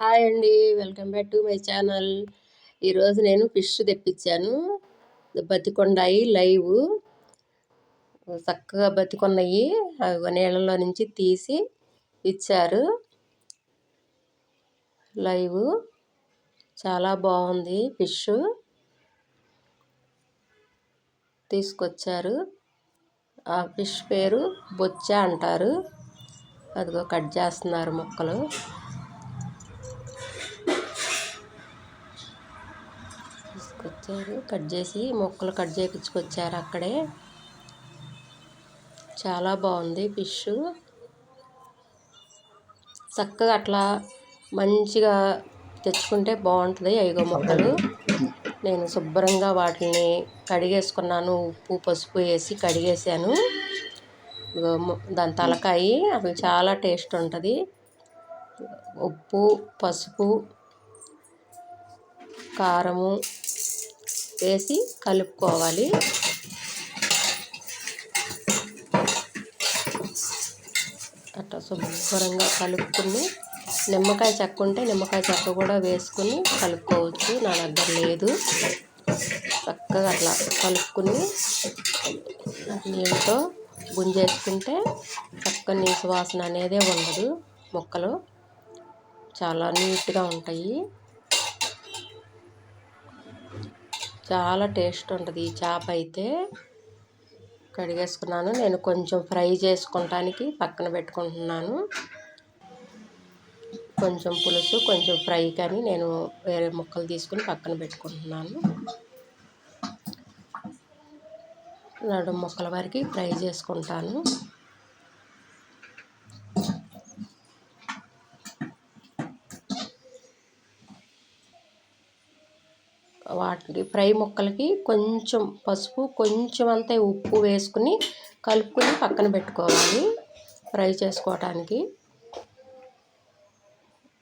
Hi అండి welcome back to my channel. ఈరోజు నేను ఫిష్ తెప్పించాను. బతికొండాయి లైవ్. చక్కగా బతికొన్నాయి. అవి నీళ్ళలో నుంచి తీసి ఇచ్చారు. లైవ్. చాలా బాగుంది ఫిష్. తీసుకొచ్చారు. ఆ ఫిష్ పేరు బొచ్చ అంటారు. అదిగో కట్ చేస్తున్నారు ముక్కలు. వచ్చారు. కట్ చేసి ముక్కలు కట్ చేయించుకొచ్చారు అక్కడే. చాలా బాగుంది ఫిష్. చక్కగా అట్లా మంచిగా తెచ్చుకుంటే బాగుంటుంది ఐగో మొక్కలు. నేను శుభ్రంగా వాటిని కడిగేసుకున్నాను. ఉప్పు పసుపు వేసి కడిగేసాను. దాని తలకాయి అవి చాలా టేస్ట్ ఉంటుంది. ఉప్పు పసుపు కారము వేసి కలుపుకోవాలి. అట్లా శుభ్రంగా కలుపుకుని నిమ్మకాయ చెక్క ఉంటే నిమ్మకాయ చెక్క కూడా వేసుకుని కలుపుకోవచ్చు. నా దగ్గర లేదు. చక్కగా అట్లా కలుపుకుని నీళ్ళతో గుంజేసుకుంటే చక్క నీసు వాసన అనేదే ఉండదు. మొక్కలు చాలా నీట్గా ఉంటాయి. చాలా టేస్ట్ ఉంటుంది. ఈ చేప అయితే కడిగేసుకున్నాను. నేను కొంచెం ఫ్రై చేసుకుంటానికి పక్కన పెట్టుకుంటున్నాను. కొంచెం పులుసు కొంచెం ఫ్రై కానీ నేను వేరే ముక్కలు తీసుకుని పక్కన పెట్టుకుంటున్నాను. నడు ముక్కల వరకు ఫ్రై చేసుకుంటాను. వాటికి ఫ్రై ముక్కలకి కొంచెం పసుపు కొంచెం అంతే ఉప్పు వేసుకుని కలుపుకొని పక్కన పెట్టుకోవాలి ఫ్రై చేసుకోవటానికి.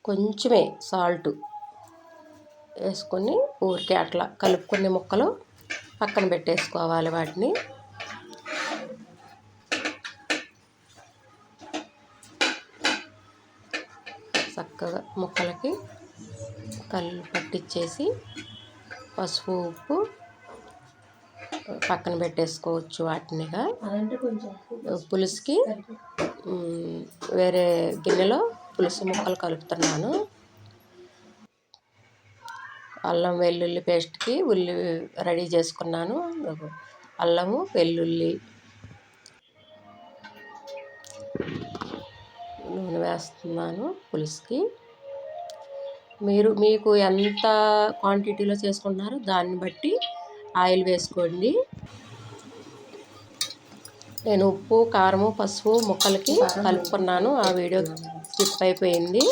కొంచెమే సాల్ట్ వేసుకొని ఊరికే అట్లా కలుపుకునే ముక్కలు పక్కన పెట్టేసుకోవాలి వాటిని. చక్కగా ముక్కలకి కళ్ళు పట్టించేసి పసుపు ఉప్పు పక్కన పెట్టేసుకోవచ్చు వాటినిగా. పులుసుకి వేరే గిన్నెలో పులుసు ముక్కలు కలుపుతున్నాను. అల్లం వెల్లుల్లి పేస్ట్కి ఉల్లి రెడీ చేసుకున్నాను. అల్లము వెల్లుల్లి నూనె వేస్తున్నాను పులుసుకి. మీరు మీకు ఎంత క్వాంటిటీలో చేసుకుంటున్నారో దాన్ని బట్టి ఆయిల్ వేసుకోండి. నేను ఉప్పు కారము పసుపు ముక్కలకి కలుపుకున్నాను. ఆ వీడియో స్కిప్ అయిపోయింది.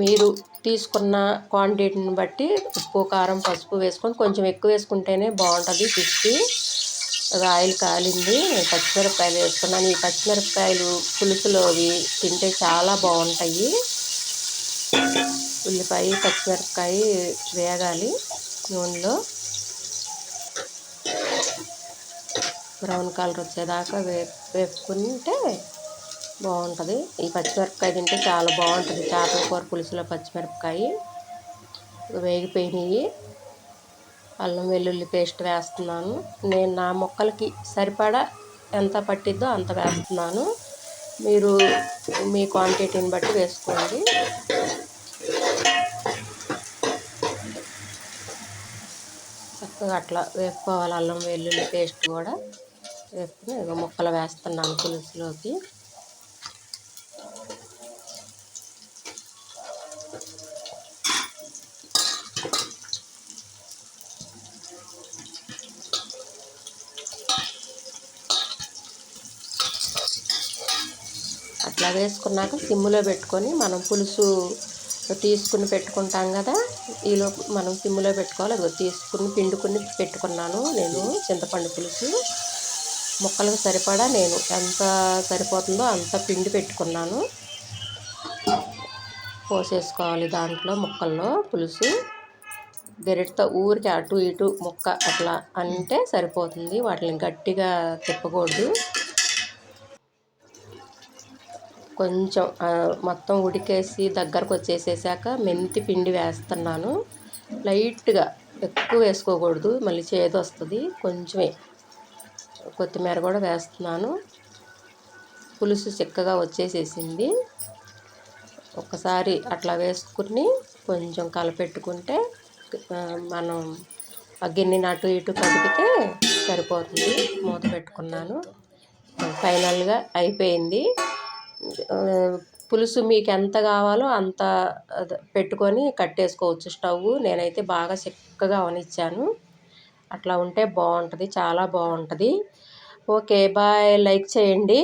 మీరు తీసుకున్న క్వాంటిటీని బట్టి ఉప్పు కారం పసుపు వేసుకొని కొంచెం ఎక్కువ వేసుకుంటేనే బాగుంటుంది ఫిష్కి ఆయిల్ కాలింది. నేను పచ్చిమిరపకాయలు వేసుకున్నాను. ఈ పచ్చిమిరపకాయలు పులుసులోవి తింటే చాలా బాగుంటాయి. ఉల్లిపాయ పచ్చిమిరపకాయ వేగాలి నూనెలో. బ్రౌన్ కలర్ వచ్చేదాకా వే వేపుకుంటే బాగుంటుంది. ఈ పచ్చిమిరపకాయ తింటే చాలా బాగుంటుంది. చేపల కూర పులుసులో పచ్చిమిరపకాయ వేగిపోయినాయి. అల్లం వెల్లుల్లి పేస్ట్ వేస్తున్నాను. నేను నా మొక్కలకి సరిపడా ఎంత పట్టిద్దో అంత వేస్తున్నాను. మీరు మీ క్వాంటిటీని బట్టి వేసుకోండి. అట్లా వేపుకోవాలి అల్లం వెల్లుల్లి పేస్ట్ కూడా వేసుకుని ముక్కలు వేస్తున్నాను పులుసులోకి. అట్లా వేసుకున్నాక సిమ్లో పెట్టుకొని మనం పులుసు తీసుకుని పెట్టుకుంటాం కదా ఈలో మనం సిమ్లో పెట్టుకోవాలి. అది తీసుకుని పిండుకుని పెట్టుకున్నాను నేను చింతపండు పులుసు. ముక్కలకు సరిపడా నేను ఎంత సరిపోతుందో అంత పిండి పెట్టుకున్నాను. పోసేసుకోవాలి దాంట్లో ముక్కల్లో పులుసు. గరిటతో ఊరికి అటు ఇటు ముక్క అట్లా అంటే సరిపోతుంది. వాటిని గట్టిగా తిప్పకూడదు. కొంచెం మొత్తం ఉడికేసి దగ్గరకు వచ్చేసేసాక మెంతి పిండి వేస్తున్నాను. లైట్గా ఎక్కువ వేసుకోకూడదు మళ్ళీ చేదు వస్తుంది కొంచెమే కొత్తిమీర కూడా వేస్తున్నాను. పులుసు చిక్కగా వచ్చేసేసింది. ఒకసారి అట్లా వేసుకుని కొంచెం కలపెట్టుకుంటే మనం ఆ గిన్నెని అటు ఇటు కదిపితే సరిపోతుంది. మూత పెట్టుకున్నాను. ఫైనల్గా అయిపోయింది. పులుసు మీకు ఎంత కావాలో అంత పెట్టుకొని కట్టేసుకోవచ్చు స్టవ్. నేనైతే బాగా చిక్కగా అవనిచ్చాను. అట్లా ఉంటే బాగుంటుంది చాలా బాగుంటుంది. Okay bye. లైక్ చేయండి.